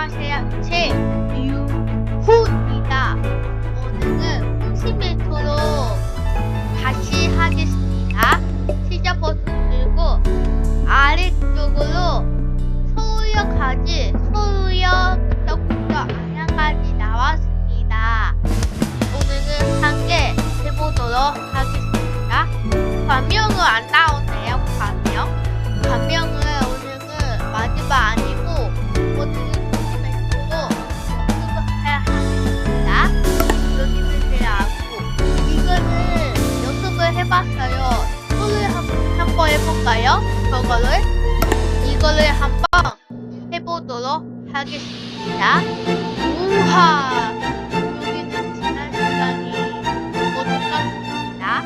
안녕하세요. 제 해볼까요? 저거를 이거를 한번 해보도록 하겠습니다. 우와 여기는 지난 시간이 모두 같습니다.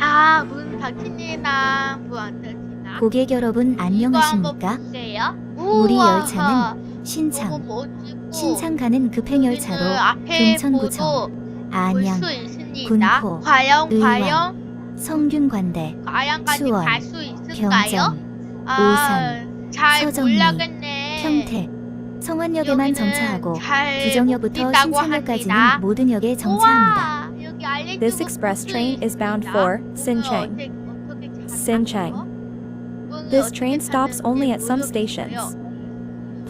아, 문 닫히나, 문안 닫히나. 고객 여러분 이거 안녕하십니까? 우리 열차는 신창, 신창 가는 급행열차로 금천구청, 안양. 군포, 의왕, 성균관대, 수원, 있을까요? 경정, 아, 잘 서정리, 몰라겠네. 평택, 성완역에만 여기는 정차하고 잘 규정역부터 못 있다고 합니다. 모든 역에 정차합니다. 우와, 여기 알려주고 This express train is bound for Sinchang. Sinchang. This train stops only at some stations.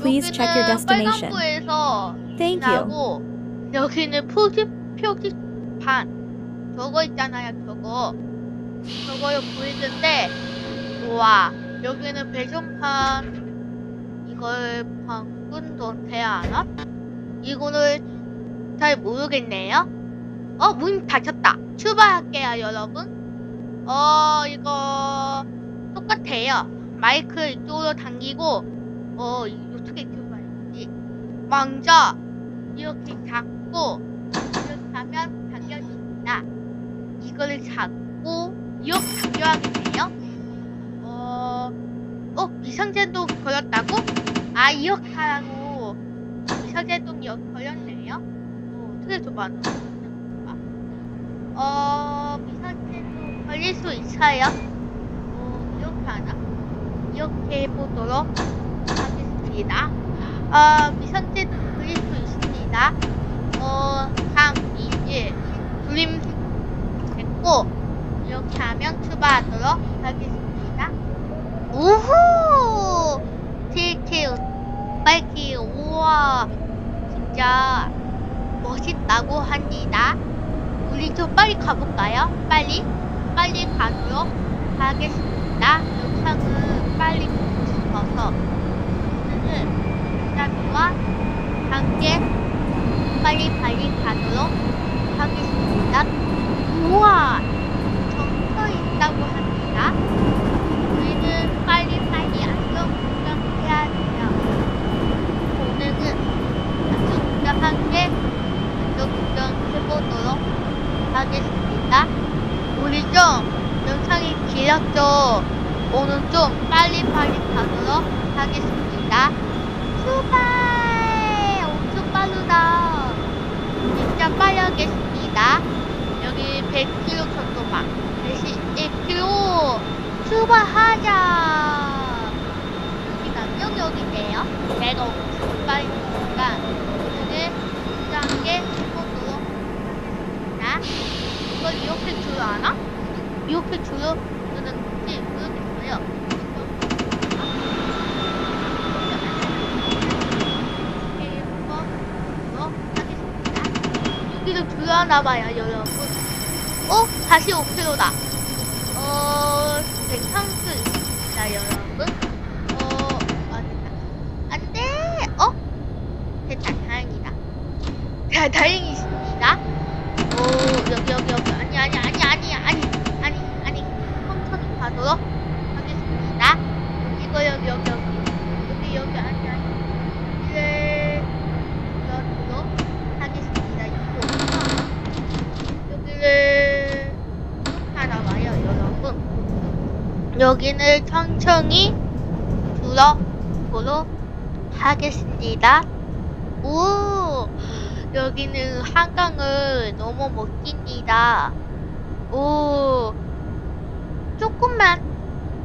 Please check your destination. 빨간불에서 Thank you. 지나고 여기는 표지 표지판 저거 있잖아요 저거 저거를 보이는데 와 여기는 배송판. 이걸 방문도 돼야 하나? 이거를 잘 모르겠네요. 어 문 닫혔다. 출발할게요 여러분. 어 이거 똑같아요. 마이크 이쪽으로 당기고 어 이- 어떻게 출발했지? 먼저 이렇게 잡고 이렇게 하면 당겨집니다. 이거를 잡고 이렇게 당겨야겠네요. 어, 어 비상제동 걸렸다고? 아 이렇게 하라고 비상제동 여기 걸렸네요. 어, 어떻게 좁아놓 어 비상제동 걸릴 수 있어요. 어 이렇게 하나? 이렇게 해보도록 하겠습니다. 어, 미성재 그릴 수 있습니다. 어, 3, 2, 1. 그림 됐고, 이렇게 하면 출발하도록 하겠습니다. 우후! 틸킬, 빨키, 우와. 진짜 멋있다고 합니다. 우리 좀 빨리 가볼까요? 빨리? 빨리 가도록 하겠습니다. 영상은 빨리 보고 싶어서. 오늘은 기사님과 함께 빨리빨리 가도록 하겠습니다. 우와! 정서 있다고 합니다. 우리는 빨리빨리 안경 구경해야 돼요. 오늘은 안경 구경 함께 안경 구경 해보도록 하겠습니다. 우리 좀 영상이 길었죠? 오늘 좀 빨리 빨리 가도록 하겠습니다. 출발! 엄청 빠르다. 진짜 빠르겠습니다. 여기 100km 정도만. 111km. 출발하자. 여기가 명역이네요. 내가 엄청 빨리 가니까 오늘은 굉장하게 해보도록 하겠습니다. 이걸 이렇게 줄여하나? 이렇게 줄여주는 건지 모르겠어요. 줄여나봐요 여러분. 어? 다시 5km다. 어... 괜찮을 있습니다 여러분. 어... 아 됐다 안돼. 어? 됐다 다행이다. 자 다행이십니다. 오 여기 여기 여기. 아니 아니 아니 아니 아니 아니 아니. 천천히 가도록 하겠습니다. 이거 여기 여기 여기 여기는 천천히 둘러보도록 하겠습니다 오 여기는 한강을 너무 멋집니다 오 조금만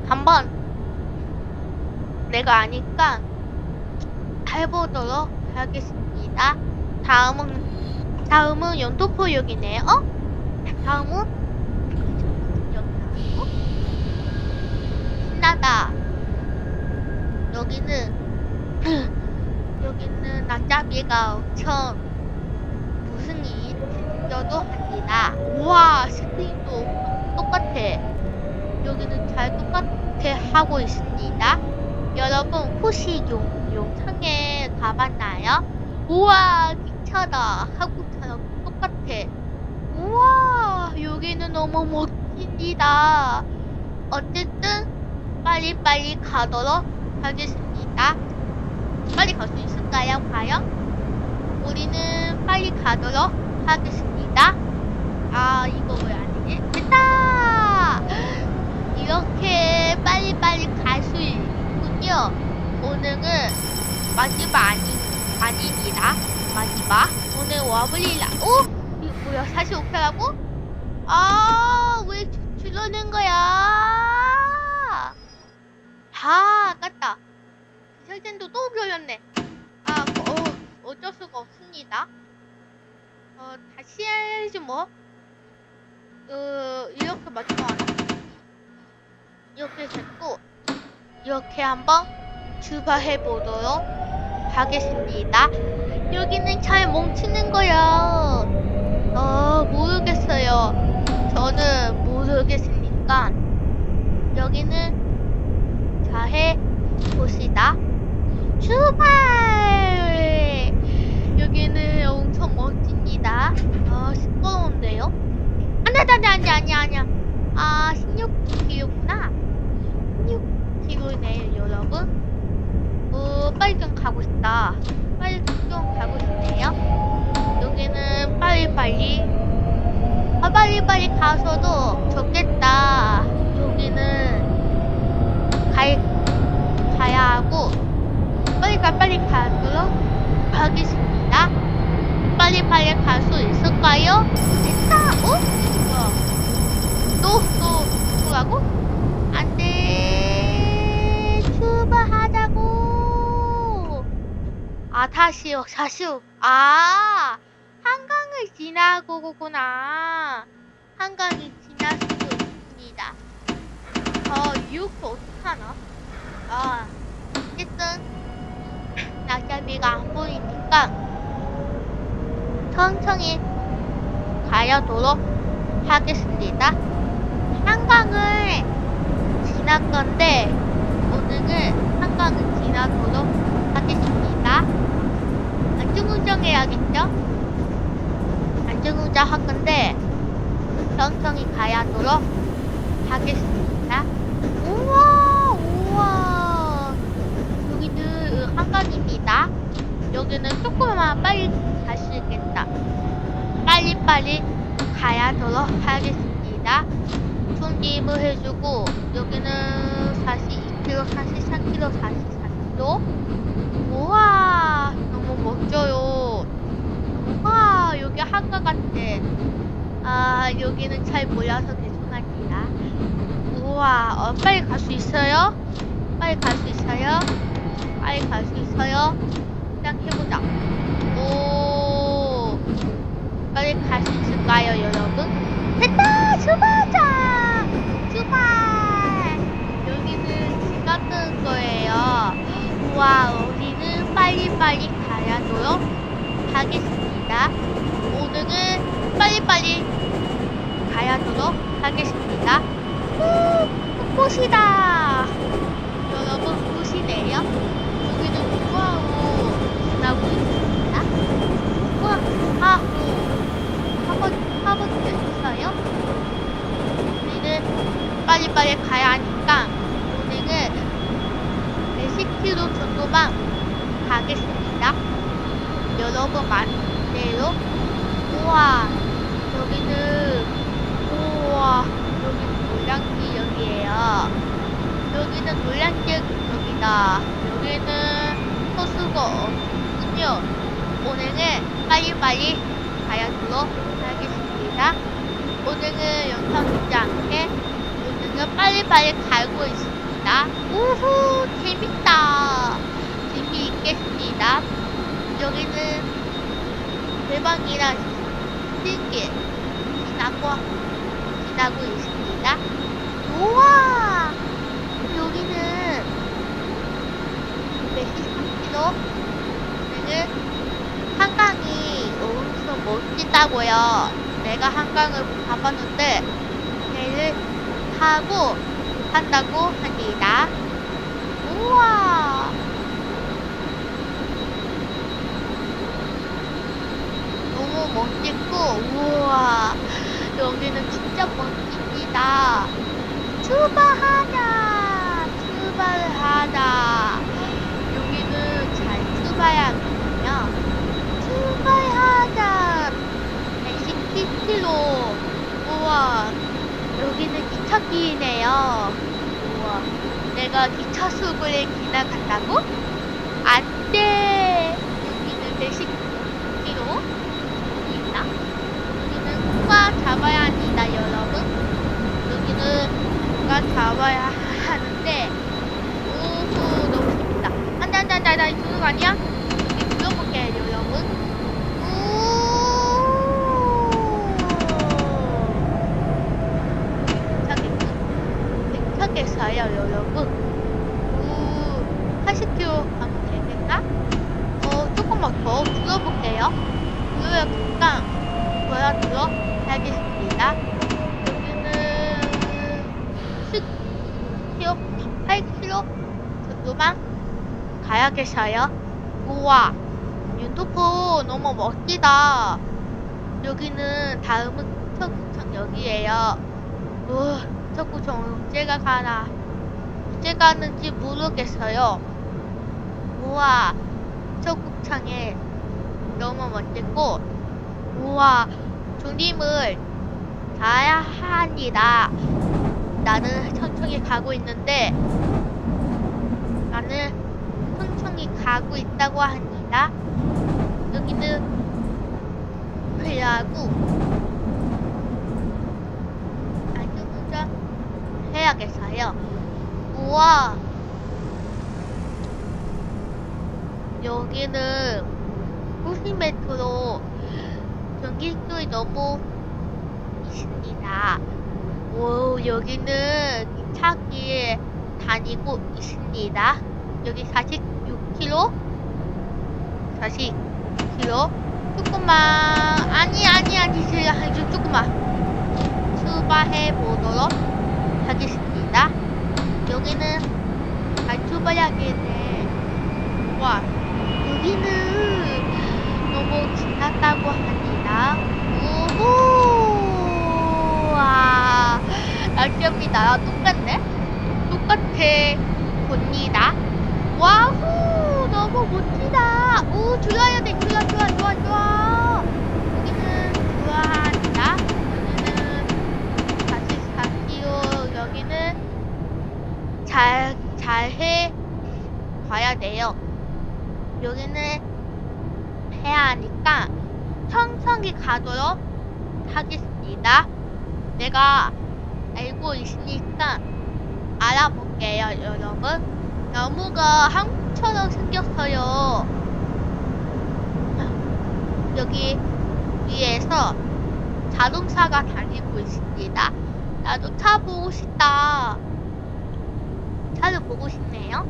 한번 내가 아니까 해보도록 하겠습니다. 다음은 다음은 연도포역이네요. 어? 다음은 여기 어? 신나다. 여기는 남자비가 엄청 무슨 일이 생겨도 합니다. 우와 스크린도 똑같아. 여기는 잘 똑같아 하고 있습니다. 여러분 혹시 용, 영상에 가봤나요? 우와 기차다 한국처럼 똑같아. 우와 여기는 너무 멋집니다. 어쨌든 빨리빨리 가도록 하겠습니다. 빨리 갈 수 있 을까요? 과연? 우리는 빨리 가도록 하겠습니다. 아 이거 왜 아니지? 됐다! 이렇게 빨리빨리 갈 수 있군요. 오늘은 마지막 아니, 아닙니다. 마지막. 오늘 와블리라. 오! 이거 뭐야? 45표라고? 아, 왜 주- 줄어든 거야? 아, 아깝다. 기설전도 또 걸렸네. 어쩔 수가 없습니다. 어, 다시 해야지 뭐. 어, 이렇게 마지막? 이렇게 됐고, 이렇게 한번 출발해 보도록 하겠습니다. 여기는 잘 멈추는 거야. 어, 모르겠어요. 저는 모르겠으니까, 여기는 잘해 봅시다. 출발! 여기는 엄청 멋집니다. 아, 시끄러운데요? 아니, 아니, 아니, 아니, 아니야. 아, 16km구나. 16km네요, 여러분. 어, 빨리 좀 가고 싶다. 빨리 좀 가고 싶네요. 여기는 빨리빨리. 아, 빨리빨리 가서도 좋겠다. 여기는 가, 가야 하고, 빨리 가, 빨리 가도록 하겠습니다. 빨리빨리 갈 수 있을까요? 됐다! 어? 뭐야? 또, 또, 뭐라고? 안 돼! 출발하자고! 아, 다시요, 다시요. 아! 한강을 지나고구나. 한강이 수도 있습니다. 어, 이렇게 어떡하나? 아, 어쨌든, 낙엽이가 안 보이니까, 천천히 가야도록 하겠습니다. 한강을 지날 건데, 오늘은 한강을 지나도록 하겠습니다. 안전운전 해야겠죠? 안전운전 할 건데, 천천히 가야도록 하겠습니다. 우와, 우와. 여기는 한강입니다. 여기는 조금만 빨리 있겠다. 빨리빨리 가야도록 하겠습니다. 손님을 해주고, 여기는 42km, 43km, 44km. 우와, 너무 멋져요. 우와, 여기 한강 같아. 아, 여기는 잘 몰라서 죄송합니다. 우와, 어, 빨리 갈 수 있어요? 빨리 갈 수 있어요? 빨리 갈 수 있어요? 시작해보자. 오, 빨리 갈 수 있을까요, 여러분? 됐다! 출발하자! 출발! 여기는 집 같은 거예요. 우와, 우리는 빨리빨리 가야도록 하겠습니다. 오늘은 빨리빨리 가야도록 하겠습니다. 후, 꽃이다. 여러분 보시네요. 여기는 우아우 지나고 있습니다. 우와, 아 한번 있어요? 우리는 빨리빨리 가야 하니까 오늘은 10km 정도만 가겠습니다. 여러분 말대로 우와 여기는 우와 여기는 노량지역이에요. 여기는 노량지역입니다. 여기는 호수가 없군요. 오늘은 빨리빨리 가야도록 하겠습니다. 오늘은 영상 듣지 않게 오늘은 빨리빨리 가고 있습니다. 우후 재밌다. 재미있겠습니다. 여기는 대박이라 신기 지나고 지나고 있습니다. 우와 여기는 113km 여기는 한강이 엄청 멋지다고요. 내가 한강을 가봤는데 배를 타고 한다고 합니다. 우와! 너무 멋있고 우와! 여기는 진짜 멋집니다. 출발하자! 출발하자! 여기는 잘 출발하거든요. 출발하자 110km 우와 여기는 기차길이네요. 우와 내가 기차 숲을 지나간다고? 안돼 여기는 110km 있나? 여기는 누가 잡아야 합니다 여러분 여기는 누가 잡아야 하는데 오호 너무 재밌다 안돼 안돼 안돼 나 주는 거 아니야? 여기 불러볼게요 여러분 오 괜찮겠어요 여러분 오 80km 가면 되겠다? 어 조금만 더 불러볼게요 불러야겠다 보여드려 하겠습니다 여기는 10km 8km 정도만 가야겠어요 우와 윤도포 너무 멋지다 여기는 다음은 구청구청역이에요. 우 구청구청 언제가 가나? 언제 가는지 모르겠어요. 우와 구청구청에 너무 멋지고 우와 중림을 가야 합니다. 나는 천천히 가고 있는데 나는 천천히 가고 있다고 합니다. 여기는 그래하고 안전운전 해야겠어요 우와 여기는 90m로 전기줄이 너무 있습니다. 오, 여기는 기차길 다니고 있습니다. 여기 46km? 40km? 조금만, 아니, 아니, 아니, 아니, 조금만. 출발해 보도록 하겠습니다. 여기는 잘 출발하겠네. 와, 여기는 너무 지났다고 합니다. 우후! 와, 나랑 똑같네? 똑같아. 봅니다. 와후! 너무 멋지다. 오, 좋아야 돼. 좋아, 좋아, 좋아, 좋아. 여기는 좋아한다. 여기는 다시 갈게요. 여기는 잘, 잘해 봐야 돼요. 여기는 해야 하니까 천천히 가도록 하겠습니다. 내가 알고 있으니까 알아볼게요, 여러분. 나무가 한국 처럼 생겼어요. 여기 위에서 자동차가 다니고 있습니다. 나도 차 보고 싶다. 차를 보고 싶네요.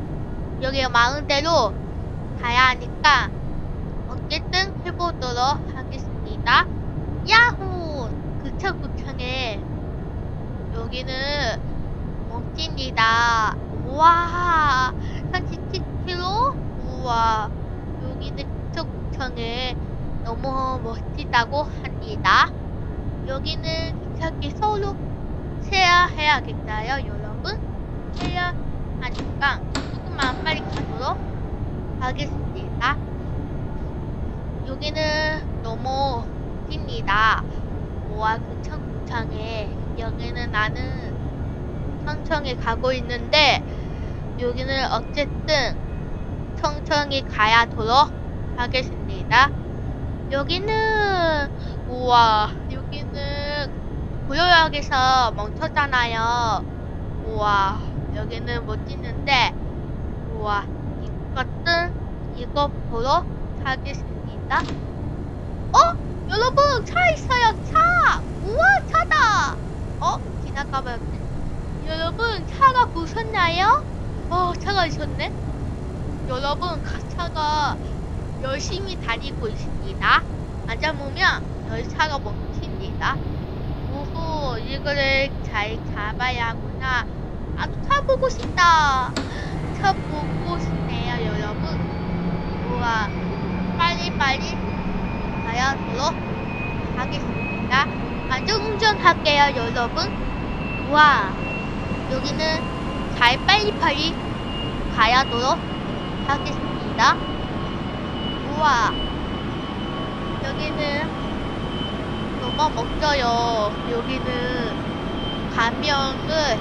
여기 마음대로 가야 하니까 어쨌든 해보도록 하겠습니다. 야호! 그창그창에 여기는 멋집니다. 우와! 37km? 우와! 여기는 그창그창에 너무 멋지다고 합니다. 여기는 기차기 서로 쉐어해야겠어요, 여러분? 쉐어하니까 조금만 빨리 가도록 하겠습니다. 여기는 너무 웃깁니다. 우와, 구청구청에 여기는 나는 천천히 가고 있는데 여기는 어쨌든 천천히 가야도록 하겠습니다. 여기는 우와, 여기는 고요역에서 멈췄잖아요. 우와, 여기는 멋지는데 우와, 이것은 이거 보러 하겠습니다. 어? 여러분 차 있어요 차! 우와 차다! 어? 지나가면 여러분 차가 부셨나요? 어 차가 있었네? 여러분 가- 차가 열심히 다니고 있습니다. 안 잡으면 열차가 멈춥니다. 오호 이거를 잘 잡아야 하구나. 아, 차 보고 싶다. 차 보고 싶네요, 여러분. 우와, 빨리빨리 가야도록 하겠습니다. 안전운전 할게요, 여러분. 우와, 여기는 잘 빨리빨리 가야도록 하겠습니다. 우와, 여기는 너무 멋져요. 여기는 가면을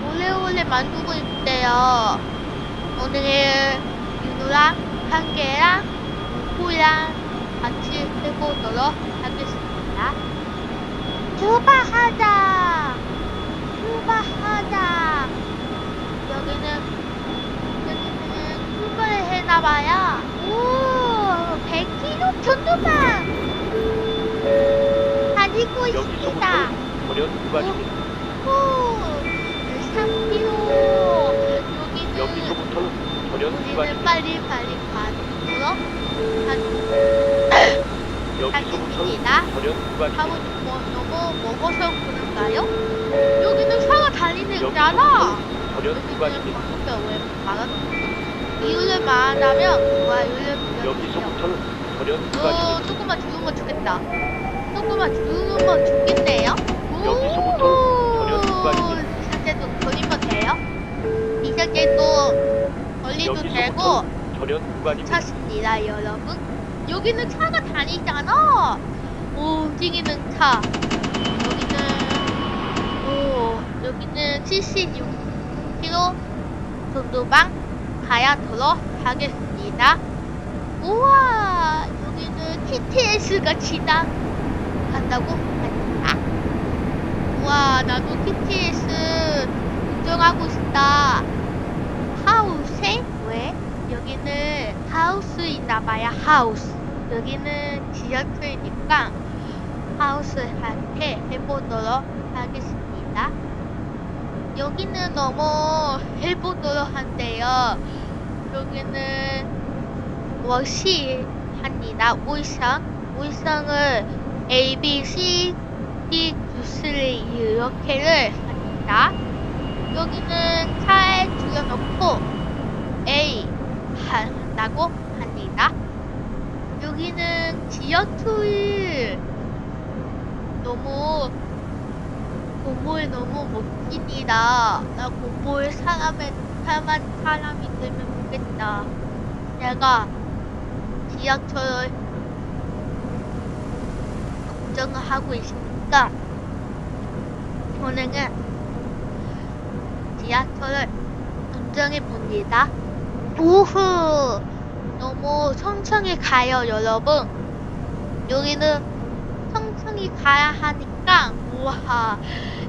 오래오래 만들고 있대요. 오늘 윤우랑 한개랑 우랑 같이 해보도록 하겠습니다. 출발하자! 출발하자! 여기는 출발을 해나봐요. 오! 100km 전도만! 다니고 여기서부터 있습니다. 돌연 구간입니다. 오! 3km! 여기는 여기서부터는 돌연 우리는. 빨리 빨리 하겠습니다. 돌연 하고. 뭐 너무 먹어서 그런가요? 여기는 차가 달리는. 여기서부터는 돌연 여기는. 방송가 왜 말하는 이유를 말하면 와 이유를 불러주세요. 여기서부터는 돌연 어. 조금만 죽으면 죽겠다. 조금만 죽으면 죽겠네요. 여기서부터는 돌연 구간입니다. 이상제도 걸리면 돼요? 이상제도 걸리도 되고 여기서부터는 돌연 구간입니다. 차습니다 여러분 여기는 차가 다니잖아 오 움직이는 차 여기는 오 여기는 76km 정도만 가야도록 하겠습니다. 우와 여기는 TTS가 지나간다고 하니까 우와 나도 TTS 운전하고 싶다. 하우스에? 왜? 여기는 하우스인가봐요 하우스. 여기는 지하철이니까 하우스한테 해보도록 하겠습니다. 여기는 너무 해보도록 한데요 여기는 워시합니다 의상 의상을 A, B, C, D 주스를 이렇게를 합니다 여기는 차에 줄여놓고 A 한다고 합니다. 여기는 지하철 너무 공모에 너무 멋집니다. 나 공모에 사람에 사람 사람이 되면 좋겠다. 내가 지하철 걱정을 하고 있으니까 오늘은 지하철을 운전해 봅니다. 우후! 너무 천천히 가요, 여러분. 여기는 천천히 가야 하니까, 우와.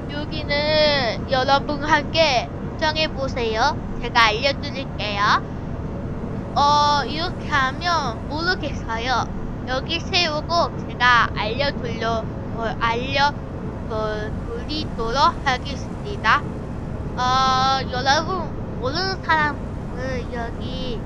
여기는 여러분 함께 운전해 보세요. 제가 알려드릴게요. 어, 이렇게 하면 모르겠어요. 여기 세우고 제가 알려드려, 어, 알려, 어, 드리도록 하겠습니다. 어, 여러분, 모르는 사람은 여기,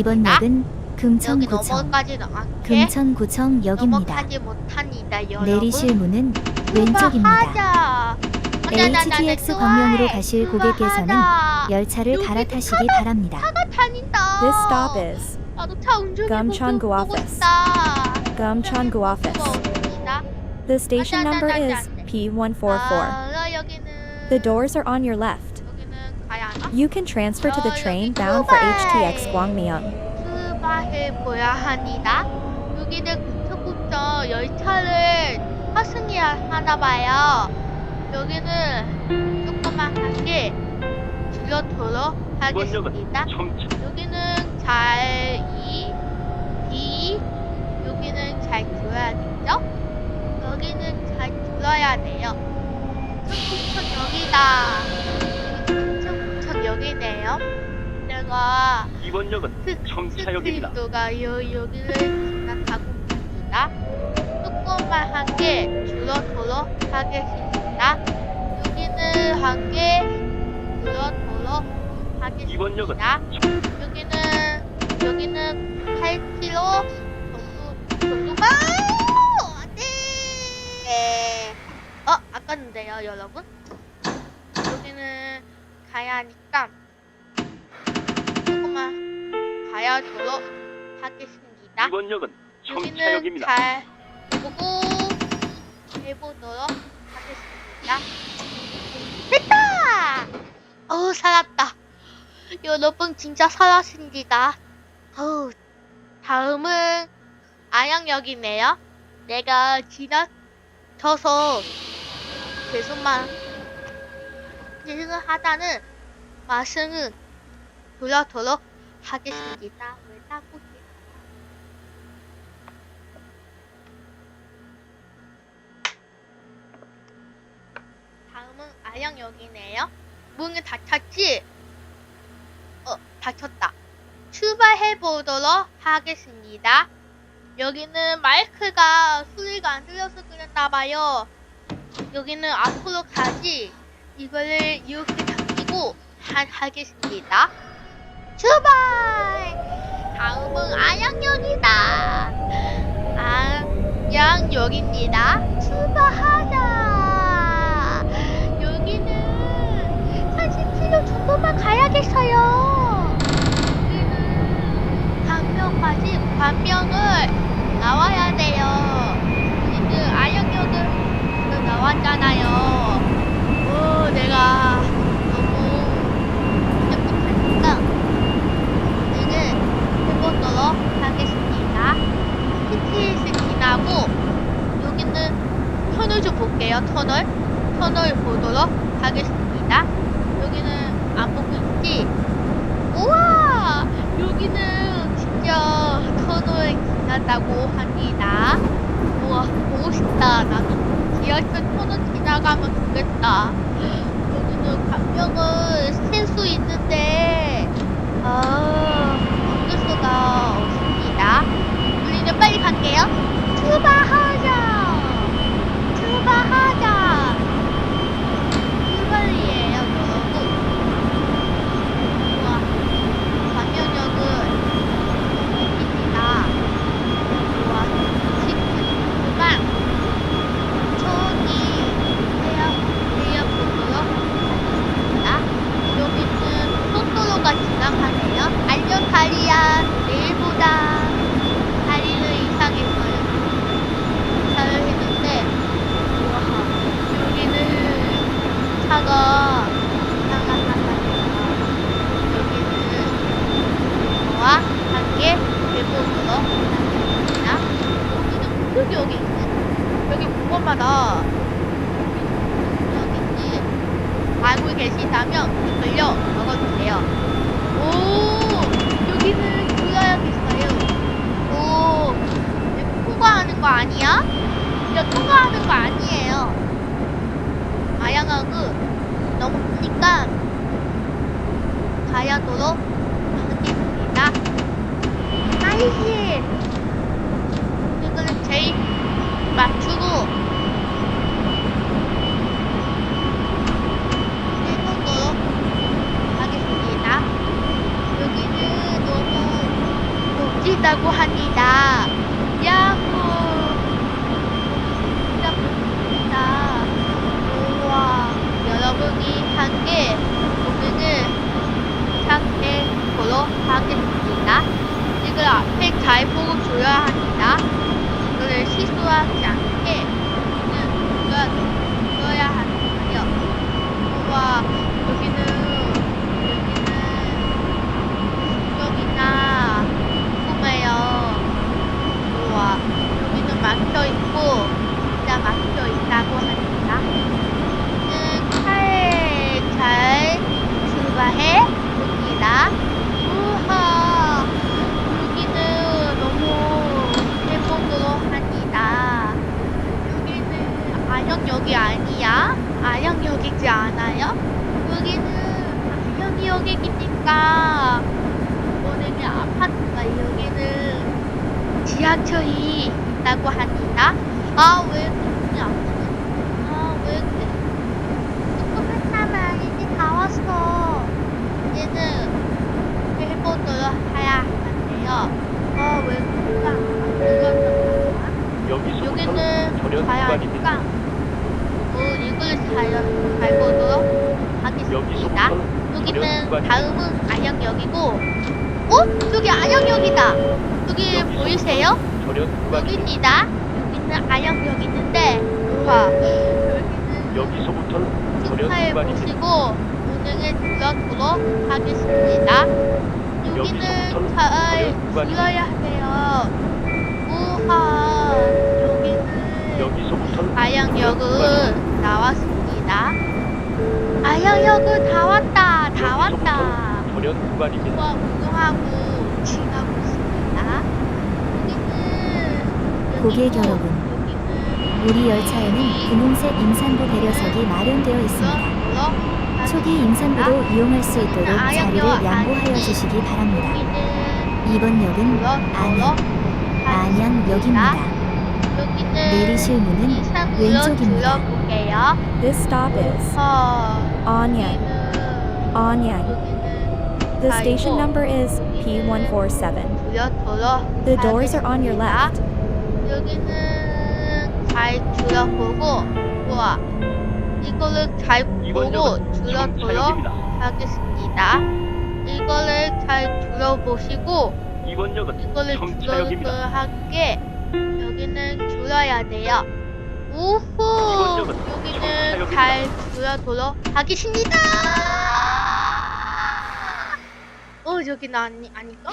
이번 역은 여기 금천구청, 넘어가지는 않게 금천구청역입니다. 넘어가지 못합니다, 여러분. 내리실 문은 왼쪽입니다. 출발하자. HTX 방면으로 가실 고객께서는 출발하자. 열차를 여기 갈아타시기 바랍니다. 차가 다닌다. This stop is 나도 차 운전해 Gamcheongu 보고 office. 싶다. Gamcheongu office. The station number is P144. 아, 여기는 The doors are on your left. You can transfer to the 아, train bound for HTX Gwangmyeon. 수박을 보야 합니다. 여기는 북서부터 열차를 탑승해야 하나 봐요. 여기는 조그만 한게 줄여도록 하겠습니다. 여기는 잘 E, D, 여기는 잘 들어야겠죠? 여기는 잘 들어야 돼요. 여기다. 버스와 이번 역은 청차역입니다. 스트리트가 여, 여기를 지나가고 있습니다. 조금만 한개 줄어들어 하겠습니다. 여기는 한개 줄어들어 하겠습니다. 이번 역은 여기는 여기는 8km 정도 정도만 안돼. 어 아깝는데요 여러분. 가야 하니까 조금만 가야 도록 하겠습니다. 이번 역은. 잘 보고 해보도록 하겠습니다. 됐다! 어우, 살았다. 여러분, 진짜 살았습니다. 어우, 다음은 안양역이네요. 내가 지나쳐서 계속만 계속 하다는 말씀은 돌아도록 하겠습니다. 왜 따고 다음은 아양역이네요. 문을 닫혔지? 어, 닫혔다. 출발해 보도록 하겠습니다. 여기는 마이크가 소리가 안 들려서 그랬나봐요. 여기는 앞으로 가지. 이거를 이렇게 당기고 하, 하겠습니다. 출발! 다음은 아양역이다. 아양역입니다. 출발하자. 여기는 30km 정도만 가야겠어요. 여기는 광명까지 광명을 나와야 돼요. 지금 아영역을 나왔잖아요. 오, 내가 너무 행복하니까 오늘은 해보도록 하겠습니다. 지나고 여기는 터널 좀 볼게요. 터널. 터널 보도록 하겠습니다. 여기는 안 보고 있지? 우와! 여기는 진짜 터널 지나다고 합니다. 우와, 보고 싶다. 나도 지하철 터널 지나가면 좋겠다. 감명을 쓸수 있는데, 아, 어쩔 수가 없습니다. 우리는 빨리 갈게요. 출발하자! 출발하자! 출발이에요, 여러분. 우와, 광명역은 여기입니다. 우와, 시크지만 저기 해야, 해야 보도록 하겠습니다. 여기는 속도로가 지나가네요. 안녕, 다리야. 내일 보자. 다리는 이상했어요. 잘 했는데, 우와, 여기는 차가 이상하다니까. 여기는 저와 함께 해보도록 하겠습니다. 여기는 여기 여기 있네. 여기 그것마다 여기 있지. 알고 계시다면 댓글로 적어주세요. 오, 여기는 구라역 있어요. 오, 이거 통과하는 거 아니야? 이거 통과하는 거 아니에요. 아양하고 너무 크니까 가야도록 하겠습니다. 아이씨, 이거는 제일 맞추고 해보도록 하겠습니다. 여기는 멋지다고 합니다. 야호! 진짜 멋집니다. 우와, 여러분이 함께 오늘은 시작해 보도록 하겠습니다. 이걸 앞에 잘 보고 줘야 합니다. 이거를 실수하지 않게 우리는 줘야 하는데요. 우와, 여기는, 여기는, 여기나, 궁금해요. 우와, 여기는 막혀있고, 진짜 막혀있다고 합니다. 음, 차에 잘 출발해 봅니다. 우와, 여기는 너무 해보도록 합니다. 여기는 안양역이 아니야? 안양역이지 않아요? 지하철이 있다고 합니다. 아, 왜 그러냐? 아, 왜 그래? 조금만 하면 이제 다 왔어. 이제는 해보도록 해야 하는데요. 아, 왜 그러냐? 그러냐? 여기서부터는 여기는 절연 구간입니다. 과연강. 어, 이걸 잘, 잘 보도록 하겠습니다. 여기서부터는 절연 여기는 구간입니다. 다음은 안양역이고, 어? 저기 안양역이다. 저기 보이세요? 절연 구간입니다. 여기입니다. 여기는 안양역 있는데, 우와. 여기서부터는 축하해 구간입니다. 보시고 운행에 들어도록 하겠습니다. 여기는 구간입니다. 들어야 해요. 우와. 여기는 아양역은 나왔습니다. 아양역은 다 왔다. 다 왔다. 구간입니다. 우와 운동하고 지나고 있습니다. 여기는 고객 여러분, 우리 열차에는 분홍색 임산부 배려석이 마련되어 있습니다. 초기 임산부도 이용할 수 있도록 자리를 양보하여 주시기 바랍니다. 이번 역은 안양, 안양역입니다. 내리실 문은 왼쪽입니다. This stop is 어, Anyang. The station number is 여기는 P147. 둘러보러 The doors are on your left. 잘 둘러보고 우와 이거를 잘 보고 청차역입니다. 하겠습니다. 이거를 잘 역은 이거를 청차역입니다. 줄어들하게 여기는 줄여야 돼요. 우후 여기는. 잘 줄여도록 하겠습니다. 어 여기는 아니 아닌가?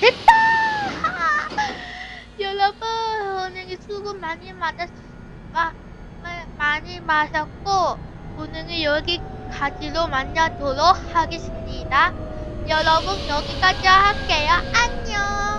됐다. 여러분 오늘 수고 많이 맞았 마, 마- 많이 마셨고 오늘은 여기까지로 만나도록 하겠습니다. 여러분 여기까지 할게요. 안녕.